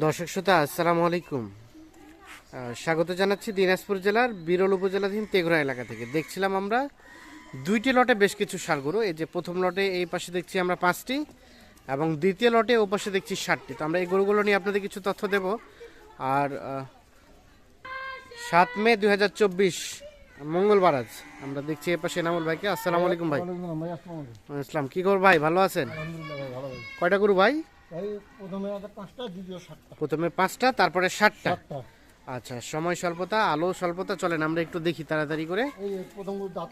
দর্শক শ্রোতা আসসালামু আলাইকুম। স্বাগত জানাচ্ছি দিনাজপুর জেলার বিরল উপজেলাধীন তেঘরা এলাকা থেকে। দেখছিলাম আমরা দুইটি লটে বেশ কিছু সারগরু এই যে প্রথম লটে এই পাশে দেখছি আমরা পাঁচটি এবং দ্বিতীয় লটে ও পাশে দেখছি ষাটটি। তো আমরা এই গরুগুলো নিয়ে আপনাদের কিছু তথ্য দেব। আর সাত মে দু হাজার চব্বিশ মঙ্গলবার আজ আমরা দেখছি এ পাশে এনামুল ভাইকে। আসসালামু আলাইকুম ভাই। ইসলাম কি খবর ভাই? ভালো আছেন? কয়টা গরু ভাই? প্রথমে পাঁচটা দ্বিতীয় সাতটা। প্রথমে পাঁচটা তারপরে ষাটটা সাতটা। আচ্ছা সময় স্বল্পতা আলো স্বল্পতা চলেন আমরা একটু দেখি তাড়াতাড়ি করে।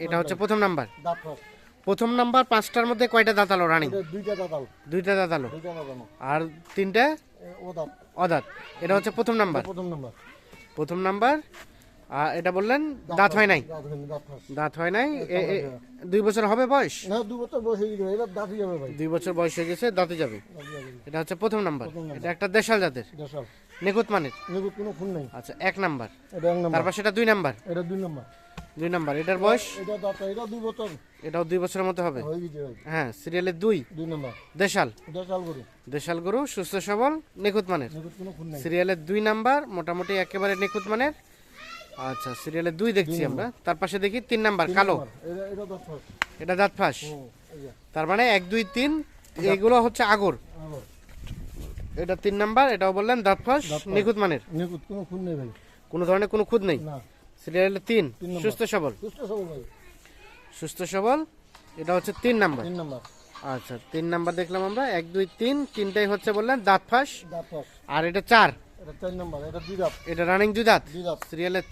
এটা হচ্ছে প্রথম নাম্বার। প্রথম নাম্বার পাঁচটার মধ্যে কয়টা দাঁতালো রানিং দুইটা দাঁতাল দুইটা দাঁতালো আর তিনটা? অদাত। দাঁত এটা হচ্ছে প্রথম নাম্বার। প্রথম নাম্বার। প্রথম নাম্বার এটা বললেন দাঁত হয় নাই? দাঁত হয় নাই দুই বছর হবে বয়স? হয়ে দুই বছর বয়স হয়ে গেছে দাঁতে যাবে। এটা হচ্ছে প্রথম নাম্বার। এটা একটা দেশাল জাতের। নিখুঁত মানের? নেগুত কোনো খুন নেই। আচ্ছা এক নাম্বার। তারপর সেটা দুই নাম্বার? এটা দুই নাম্বার। দুই নাম্বার। এটার বয়স? এটা দুই বছর। এটাও দুই বছরের মতো হবে। হয়ে সিরিয়ালের দুই। দুই নাম্বার। দেশাল। দেশাল গরু। দেশাল গরু সুস্থ সবল নিখুঁত মানের। সিরিয়ালের দুই নাম্বার মোটামুটি একেবারে নিখুঁত মানের। আচ্ছা সিরিয়ালে দুই দেখছি আমরা। তার পাশে দেখি তিন নাম্বার কালো। এটা দাঁত ফাঁস তার মানে এক দুই তিন এগুলো হচ্ছে আগর। এটা তিন নাম্বার এটাও বললেন দাঁত ফাঁস নিখুঁত মানের। কোনো খুন নেই ভাই। কোনো ধরনের কোনো খুঁত নেই? না। সিরিয়ালের তিন সুস্থ সবল। সুস্থ সবল এটা হচ্ছে তিন নাম্বার তিন নাম্বার আচ্ছা তিন নাম্বার দেখলাম আমরা। এক দুই তিন তিনটাই হচ্ছে বললেন দাঁত ফাঁস আর এটা চার। এটা চার নাম্বার এটা দুই দাঁত। এটা রানিং দুই দাঁত? দুই দাঁত। সিরিয়ালের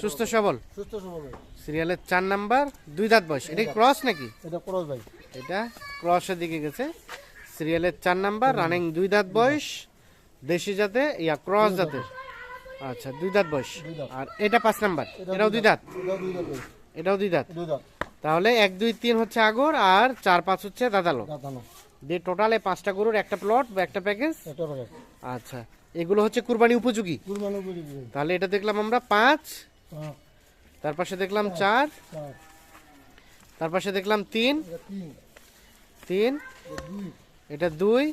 সুস্থ সবল? সুস্থ সবল সিরিয়ালের নাম্বার দুই দাঁত বয়স। এটা ক্রস নাকি? এটা করস ভাই। এটা ক্রসের দিকে গেছে। সিরিয়ালের নাম্বার রানিং দুই দাঁত বয়স। দেশি জাতে ইয়া ক্রস জাতের। আচ্ছা দুই দাঁত বয়স। আর এটা পাঁচ নাম্বার। এটাও দুই দাঁত। এটাও দুই দাঁত। তাহলে এক দুই তিন হচ্ছে আগর আর চার পাঁচ হচ্ছে দাদালো দাঁতানো দিয়ে টোটালে পাঁচটা গরুর একটা প্লট বা একটা প্যাকেজ আচ্ছা। এগুলো হচ্ছে কুরবানি উপযোগী। কুরবানি তাহলে এটা দেখলাম আমরা পাঁচ তার পাশে দেখলাম চার তার পাশে দেখলাম তিন তিন। এটা দুই।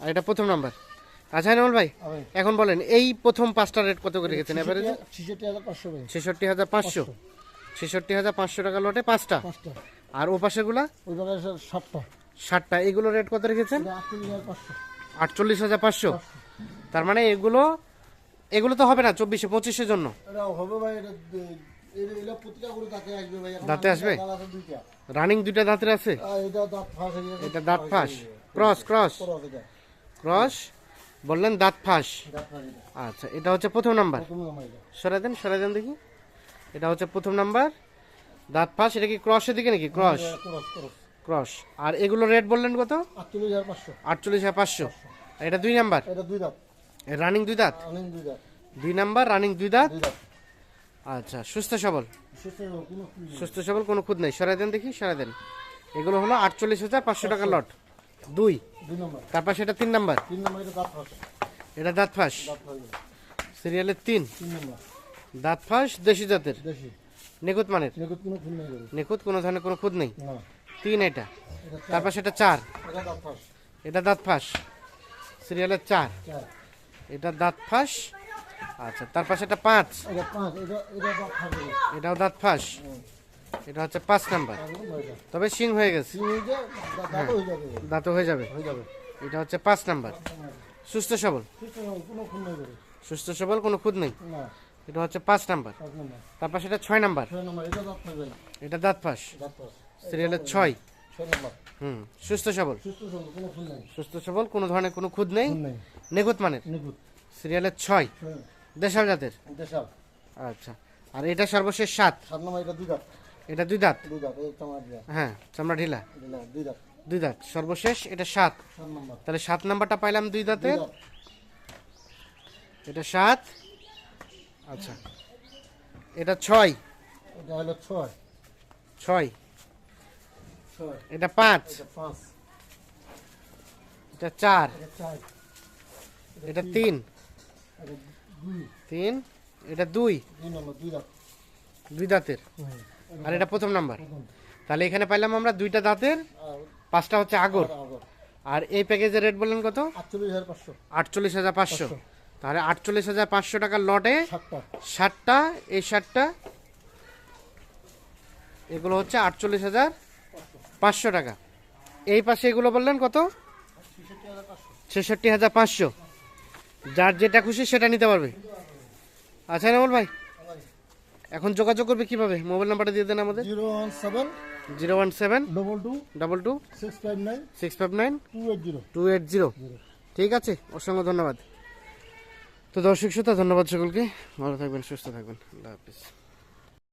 আর এটা প্রথম নাম্বার। আচ্ছা নমল ভাই এখন বলেন এই প্রথম পাঁচটা রেট কত করে রেখেছেন এবারে ছিষট্টি হাজার পাঁচশো ছেষট্টি হাজার পাঁচশো। টাকা লটে পাঁচটা। আর ও পাশেগুলা? ওই স্যার ষাটটা এগুলো রেট কত রেখেছেন? আটচল্লিশ হাজার পাঁচশো। তার মানে এগুলো এগুলো তো হবে না চব্বিশে পঁচিশের জন্য। দাঁতে আসবে রানিং দুইটা। দাঁতের আছে? এটা দাঁত ফাঁস ক্রস ক্রস ক্রস বললেন দাঁত ফাঁস। আচ্ছা এটা হচ্ছে প্রথম নাম্বার। সরাই দেন সরাই দেন দেখি। এটা হচ্ছে প্রথম নাম্বার। দাঁত ফাঁস এটা কি ক্রসের দিকে নাকি? ক্রস করস। আর এগুলো রেট বললেন কত? আটচল্লিশ হাজার পাঁচশো। আটচল্লিশ হাজার পাঁচশো। এটা দুই নাম্বার? এটা দুই দাঁত। রানিং দুই দাঁত? দুই দাঁত। দুই নাম্বার রানিং দুই দাঁত? আচ্ছা সুস্থ সবল? সুস্থ সবল, কোনো খুদ নেই। সরাই দেন দেখি সরাই দেন। এগুলো হলো আটচল্লিশ হাজার পাঁচশো টাকার লট দুই? তারপর সেটা তিন নাম্বার? এটা দাঁত ফাঁস। সিরিয়ালের তিন? দাঁত ফাঁস দেশি জাতের? নিখুঁত মানের? নিখুঁত কোনো ধরনের কোনো খুদ নেই? তিন এটা। এটা তারপর সেটা চার। এটা দাঁত ফাঁস। এটা দাঁত সিরিয়ালের চার। এটা দাঁত ফাঁস। আচ্ছা তার পাশে এটা পাঁচ। এটা এটা এটা দাঁত। এটাও দাঁত ফাঁস। এটা হচ্ছে পাঁচ নাম্বার। তবে সিং হয়ে গেছে। তিন হয়ে যাবে। এটা হচ্ছে পাঁচ নাম্বার। সুস্থ সবল। সুস্থ সবল, কোনো খুদ নেই। এটা হচ্ছে পাঁচ নাম্বার। নম্বর তারপর সেটা ছয় নাম্বার। এটা দাঁত এটা দাঁত দাঁত ফাঁস। সিরিয়ালের ছয়। হুম সুস্থ সবল। সুস্থ সবল কোনো ধরনের কোনো খুদ নেই? নিখুঁত মানের সিরিয়ালের ছয়। দেশাল জাতের? আচ্ছা আর এটা সর্বশেষ সাত? এটা দুই দাঁত। এটা দুই দাঁত? দাঁত এই চামার দিয়া হ্যাঁ চামড়া ঢিলা। দুই দাঁত। সর্বশেষ এটা সাত। তাহলে সাত নাম্বারটা পাইলাম দুই দাঁতের। এটা সাত। আচ্ছা এটা ছয়। এটা হলো ছয় ছয়। ছয়। এটা পাঁচ। এটা চার। এটা তিন। তিন। এটা দুই। দুই। দাঁতের। আর এটা প্রথম নাম্বার। তাহলে এখানে পাইলাম আমরা দুইটা দাঁতের পাঁচটা হচ্ছে আগর। আর এই প্যাকেজের রেট বললেন কত? আটচল্লিশ হাজার পাঁচশো। তাহলে আটচল্লিশ হাজার পাঁচশো টাকার লটে ষাটটা এই ষাটটা এগুলো হচ্ছে আটচল্লিশ হাজার পাঁচশো টাকা। এই পাশে এগুলো বললেন কত? ছেষট্টি হাজার পাঁচশো। যার যেটা খুশি সেটা নিতে পারবে। আচ্ছা নামল ভাই এখন যোগাযোগ করবে কীভাবে? মোবাইল নাম্বারটা দিয়ে দেন আমাদের। Zero one seven zero one seven double two double two six five nine six five nine two eight zero. Two eight zero. ঠিক আছে অসংখ্য ধন্যবাদ। তো দর্শক শ্রোতা ধন্যবাদ সকলকে। ভালো থাকবেন সুস্থ থাকবেন। আল্লাহ হাফিজ।